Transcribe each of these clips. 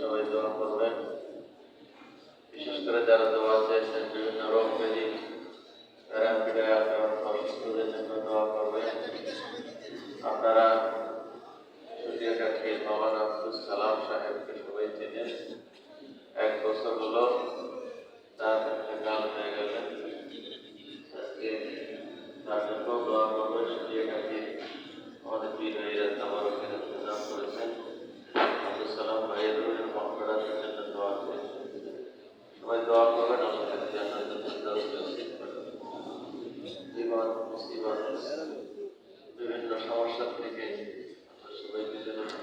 সবাই দোয়া করবেন। বিশেষ করে যারা দোয়া চেয়েছেন বিভিন্ন রোগ ব্যাধি, তারা ফিরে আসার অসুস্থদের জন্য দোয়া করবেন। আপনারা সুদিয়াকা খেয়ে মামান আব্দুল সালাম সাহেবকে সবাই চেনেন। এক বছর হলো, তার কাল হয়ে গেলেন তার জন্য দোয়া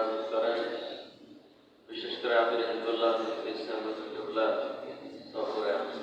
হেফাজত করেন। বিশেষ করে আবির রহমতুল্লাহ ইসলাম রহমতুল্লাহ সফরে।